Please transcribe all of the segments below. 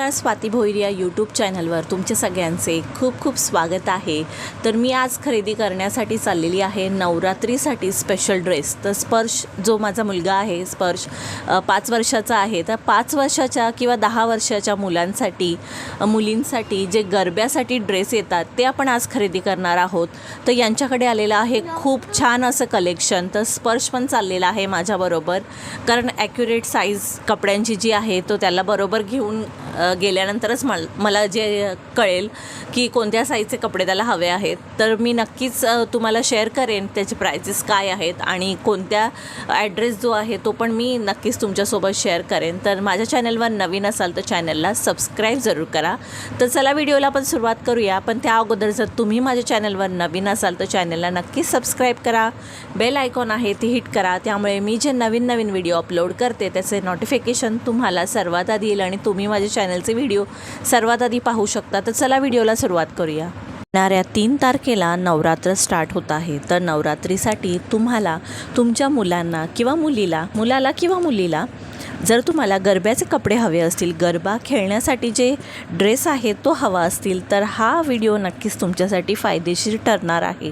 नमस्कार स्वाती भोईर या यूट्यूब चॅनलवर तुमचे सगळ्यांचे खूप खूप स्वागत आहे. तर मी आज खरेदी करण्यासाठी चाललेली आहे नवरात्रीसाठी स्पेशल ड्रेस तर स्पर्श जो माझा मुलगा आहे स्पर्श पाच वर्षाचा आहे. तर पाच वर्षाच्या किंवा दहा वर्षाच्या मुलांसाठी मुलींसाठी जे गरब्यासाठी ड्रेस येतात ते आपण आज खरेदी करणार आहोत. तर यांच्याकडे आलेलं आहे खूप छान असं कलेक्शन तर स्पर्श पण चाललेला आहे माझ्याबरोबर. कारण ॲक्युरेट साईज कपड्यांची जी आहे तो त्याला बरोबर घेऊन गेल्यानंतरच मल मला जे कळेल की कोणत्या साईजचे कपडे त्याला हवे आहेत तर मी नक्कीच तुम्हाला शेअर करेन त्याचे प्रायसेस काय आहेत आणि कोणत्या ॲड्रेस जो आहे तो पण मी नक्कीच तुमच्यासोबत शेअर करेन. तर माझ्या चॅनलवर नवीन असाल तर चॅनलला सबस्क्राईब जरूर करा. तर चला व्हिडिओला आपण सुरुवात करूया. पण त्या अगोदर जर तुम्ही माझ्या चॅनलवर नवीन असाल तर चॅनलला नक्कीच सबस्क्राईब करा. बेल आयकॉन आहे ती हिट करा. त्यामुळे मी जे नवीन नवीन व्हिडिओ अपलोड करते त्याचे नोटिफिकेशन तुम्हाला सर्वात आधी येईल आणि तुम्ही माझ्या चॅनलचे व्हिडिओ सर्वात आधी पाहू शकता. तर चला व्हिडिओला सुरुवात करूया. येणाऱ्या तीन तारखेला नवरात्र स्टार्ट होत आहे. तर नवरात्रीसाठी तुम्हाला तुमच्या मुलांना किंवा मुलीला मुलाला किंवा मुलीला जर तुम्हाला गरब्याचे कपडे हवे असतील गरबा खेळण्यासाठी जे ड्रेस आहे तो हवा असतील तर हा व्हिडिओ नक्कीच तुमच्यासाठी फायदेशीर ठरणार आहे.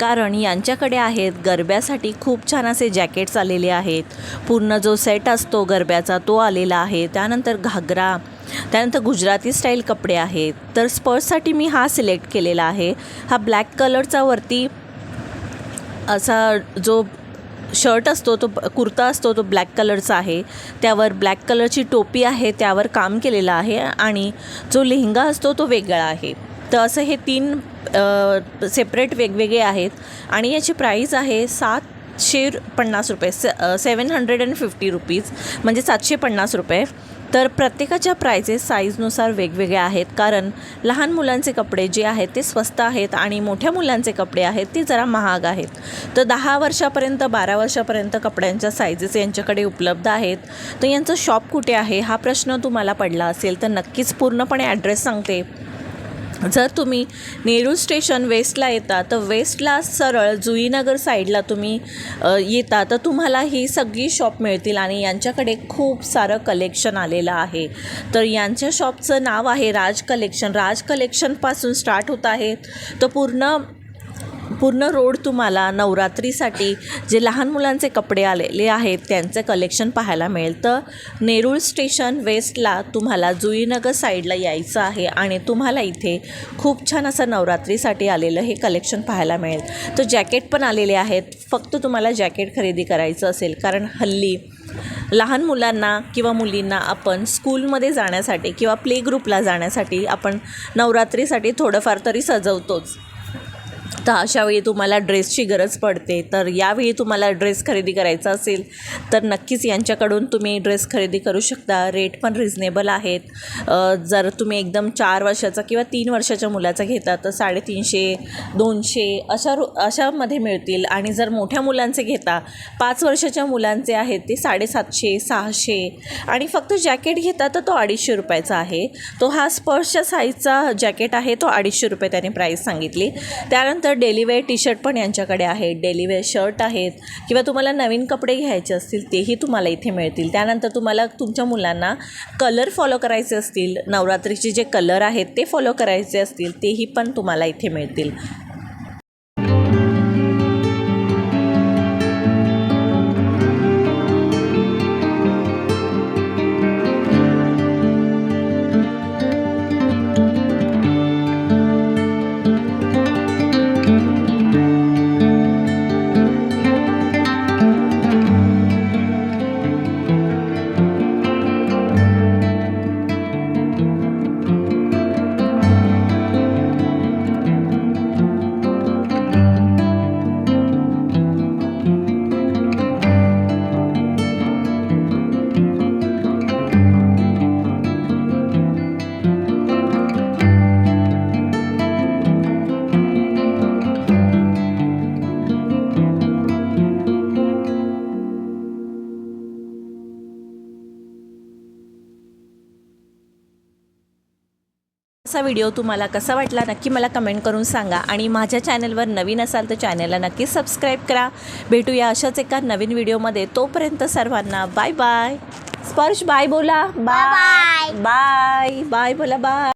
कारण यांच्याकडे आहेत गरब्यासाठी खूप छान असे जॅकेट्स आलेले आहेत. पूर्ण जो सेट असतो गरब्याचा तो आलेला आहे. त्यानंतर घागरा त्यानंतर गुजराती स्टाईल कपडे आहेत. तर स्पर्ससाठी मी हा सिलेक्ट केलेला आहे. हा ब्लॅक कलरचा वरती असा जो शर्ट असतो तो कुर्ता असतो तो ब्लॅक कलरचा आहे. त्यावर ब्लॅक कलरची टोपी आहे त्यावर काम केलेलं आहे आणि जो लेहंगा असतो तो वेगळा आहे. तर असं हे तीन सेपरेट वेगवेगळे आहेत आणि याची प्राईस आहे सातशे पन्नास रुपये से seven hundred and fifty rupees म्हणजे सातशे पन्नास रुपये. तर प्रत्येकाच्या प्रायजेस साईजनुसार वेगवेगळ्या आहेत. कारण लहान मुलांचे कपडे जे आहेत ते स्वस्त आहेत आणि मोठ्या मुलांचे कपडे आहेत ते जरा महाग आहेत. तर दहा वर्षापर्यंत बारा वर्षापर्यंत कपड्यांच्या साईजेस यांच्याकडे उपलब्ध आहेत. तर यांचं शॉप कुठे आहे? हा प्रश्न तुम्हाला पडला असेल तर नक्कीच पूर्णपणे ॲड्रेस सांगते. जर तुम्ही नेरूळ स्टेशन वेस्टला येता तर वेस्टला सरळ जुईनगर साईडला तुम्ही येता तर तुम्हाला ही सगळी शॉप मिळतील आणि यांच्याकडे खूप सारं कलेक्शन आलेलं आहे. तर यांच्या शॉपचं नाव आहे राज कलेक्शन. राज कलेक्शनपासून स्टार्ट होत आहे. तर पूर्ण पूर्ण रोड तुम्हाला नवरात्रीसाठी जे लहान मुलांचे कपडे आलेले आहेत त्यांचं कलेक्शन पाहायला मिळेल. तर नेरूळ स्टेशन वेस्टला तुम्हाला जुईनगर साईडला यायचं आहे आणि तुम्हाला इथे खूप छान असं नवरात्रीसाठी आलेलं हे कलेक्शन पाहायला मिळेल. तर जॅकेट पण आलेले आहेत. फक्त तुम्हाला जॅकेट खरेदी करायचं असेल कारण हल्ली लहान मुलांना किंवा मुलींना आपण स्कूलमध्ये जाण्यासाठी किंवा प्ले ग्रुपला जाण्यासाठी आपण नवरात्रीसाठी थोडंफार तरी सजवतोच. तर अशावेळी तुम्हाला ड्रेसची गरज पडते. तर यावेळी तुम्हाला ड्रेस खरेदी करायचा असेल तर नक्कीच यांच्याकडून तुम्ही ड्रेस खरेदी करू शकता. रेट पण रिझनेबल आहेत. जर तुम्ही एकदम चार वर्षाचा किंवा तीन वर्षाच्या मुलाचा घेता तर साडेतीनशे दोनशे अशा रु अशामध्ये मिळतील. आणि जर मोठ्या मुलांचे घेता पाच वर्षाच्या मुलांचे आहेत ते साडेसातशे सहाशे आणि फक्त जॅकेट घेता तर तो अडीचशे रुपयाचा आहे. तो हा स्पर्शच्या साईजचा जॅकेट आहे तो अडीचशे रुपये त्याने प्राईस सांगितली. त्यानंतर डेलीवेअर टी शर्ट पण यांच्याकडे आहेत डेलीवेअर शर्ट आहेत किंवा तुम्हाला नवीन कपडे घ्यायचे असतील तेही तुम्हाला इथे मिळतील. त्यानंतर तुम्हाला तुमच्या मुलांना कलर फॉलो करायचे असतील. नवरात्रीचे जे कलर आहेत ते फॉलो करायचे असतील तेही पण तुम्हाला इथे मिळतील. असा व्हिडिओ तुम्हाला कसा वाटला नक्की मला कमेंट करून सांगा. आणि माझ्या चॅनलवर नवीन असाल तर चॅनलला नक्की सबस्क्राईब करा. भेटूया अशाच एका नवीन व्हिडिओमध्ये. तोपर्यंत सर्वांना बाय बाय. स्पर्श बाय बोला. बाय. बाय. बाय बोला बाय.